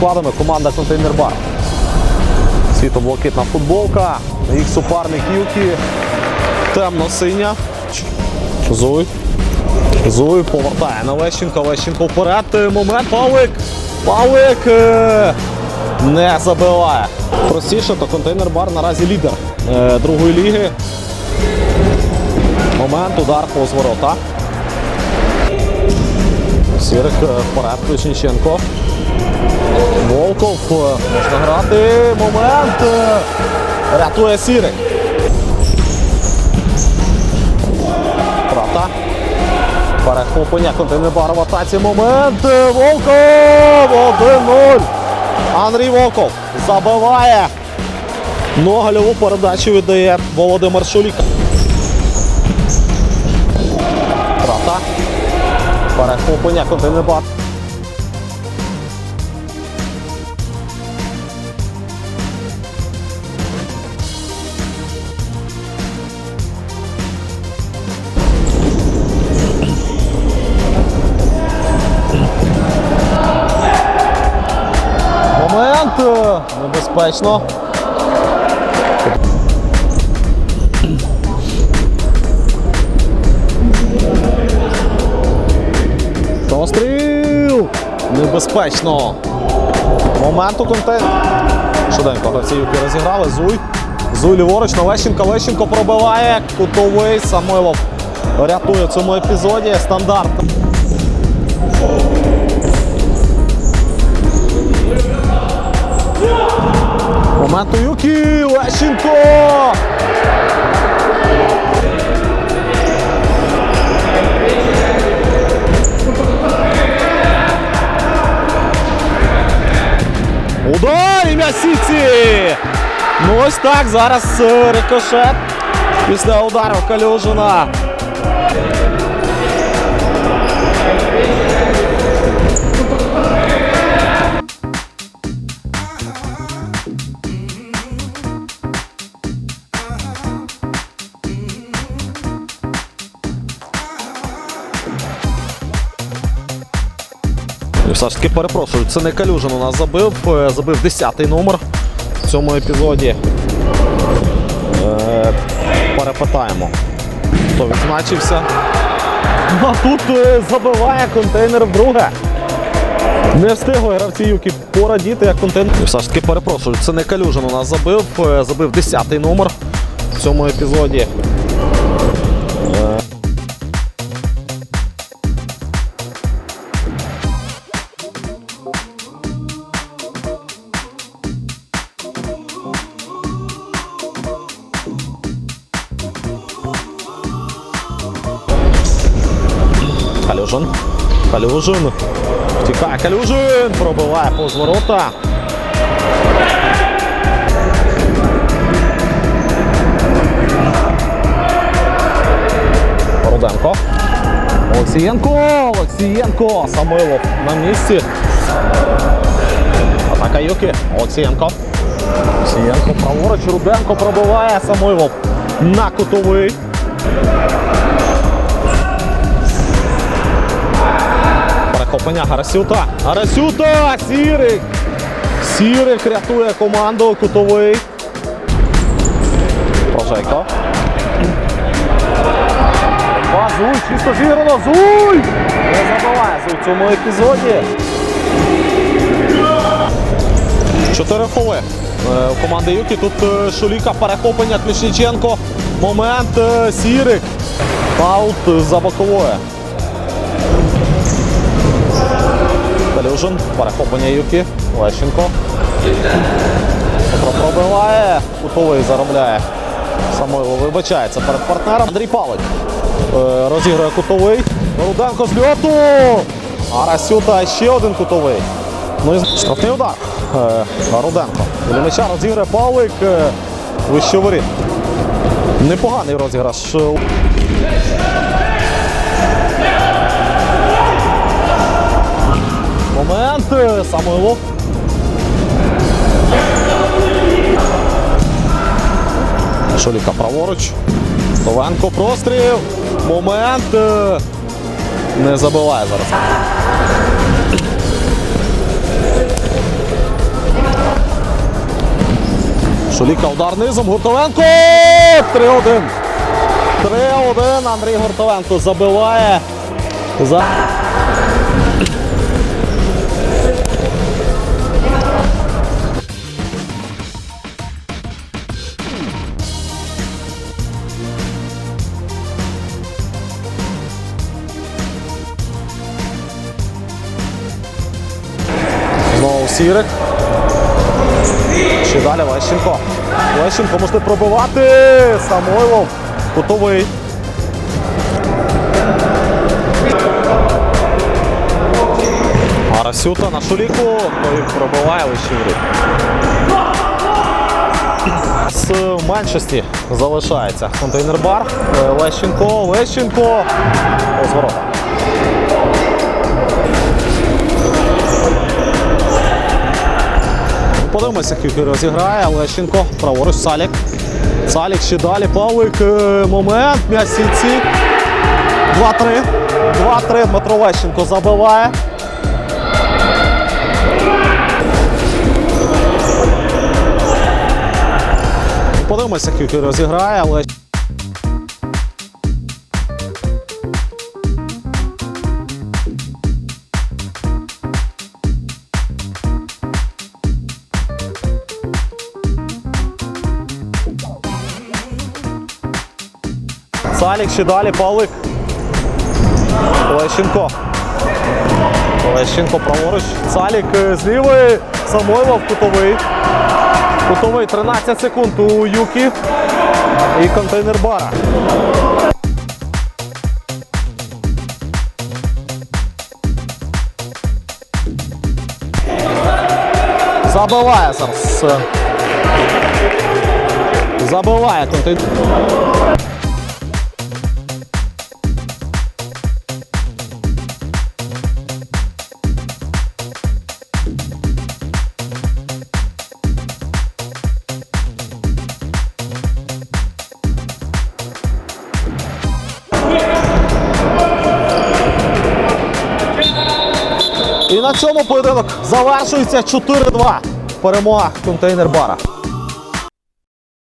складами команда Контейнер Бар. Світо-блакитна футболка. Їх суперник Юкі. Темно-синя. Зуй. Зуй повертає на Лещенка. Лещенко вперед. Е, Момент. Павлик. Павлик е, не забиває. Простіше, то контейнер бар наразі лідер е, другої ліги. Момент, удар по зворота. Сірик вперед, Кличніченко. Волков е, можна грати. Момент. е, Рятує Сірик. Правда. Перехоплення контейнер-бар в атаці. Момент. е, Волков! 1-0. Андрій Волков забиває. Ногольову передачу віддає Володимир Шуліка. Правда. Перехоплення контейнер-бар. Небезпечно. Постріл! Небезпечно. Момент у контейнер. Швиденько гравці Юки розіграли. Зуй. Зуй ліворуч на Лещенка. Лещенко пробиває. Кутовий. Самойлов рятує в цьому епізоді. Стандарт. Момент у Юкі. Лещенко. Удар і м'ясіці! Ну ось так зараз е, рикошет після удару Калюжина. І таки перепрошую, це не Калюжин у нас забив. е, Забив 10-й номер в цьому епізоді. Е, перепитаємо, хто відзначився. А тут е, забиває контейнер вдруге. Не встигли гравці Юки порадіти, як контейнер. Ж таки перепрошую, це не Калюжин у нас забив. Забив 10-й номер в цьому епізоді. Калюжин. Калюжин. Втікає Калюжин. Пробиває повз ворота. Руденко. Олексієнко. Олексієнко. Самойлов на місці. Атака Юки. Олексієнко. Олексієнко праворуч. Руденко пробиває Самойлов. На кутовий. Перехоплення Гарасюта. Гарасюта! Сірик! Сірик рятує команду кутовий. Прожейко. Ба, Зуй, чисто зіграно, Зуй! Не забиває Зуй в цьому епізоді. Чотири фоли е, у команди Юкі. Тут е, Шуліка, перехоплення Клішніченко. Момент е, Сірик. Аут за боковою. Калюжин, перехоплення Юки, Лещенко. Пробиває, кутовий заробляє. Самойло вибачається перед партнером. Андрій Павлик е, розігрує кутовий. Руденко з льоту. Арасюта ще один кутовий. Ну і штрафний удар. Е, Руденко. Біля м'яча розігрує Павлик. Е, вище. Непоганий розіграш. момент. Е, Самойлов. Шоліка праворуч. Товенко простріл. Момент. Е, не забиває зараз. Шоліка удар низом. Гуртовенко. 3-1. 3-1. Андрій Гуртовенко забиває. За... Сірик. Ще далі Лещенко. Лещенко можна пробивати. Самойлов. Кутовий. Арасюта на Шуліку. Той пробиває Лещеврі. З меншості залишається контейнер-бар. Лещенко. Лещенко. Розворота. Подивимося, як розіграє. Лещенко, праворуч, Салік. Салік ще далі. Павлик. е, Момент. М'яч сільці. 2-3. 2-3. Дмитро Лещенко забиває. Подивимося, як розіграє. Лещ... Салік ще далі, Павлик. Лещенко. Лещенко праворуч. Салік е, з лівої. Самойлов кутовий. Кутовий 13 секунд у Юкі. І контейнер бара. Забиває зараз. Забиває контейнер. І на цьому поєдинок завершується 4-2. Перемога контейнер бара.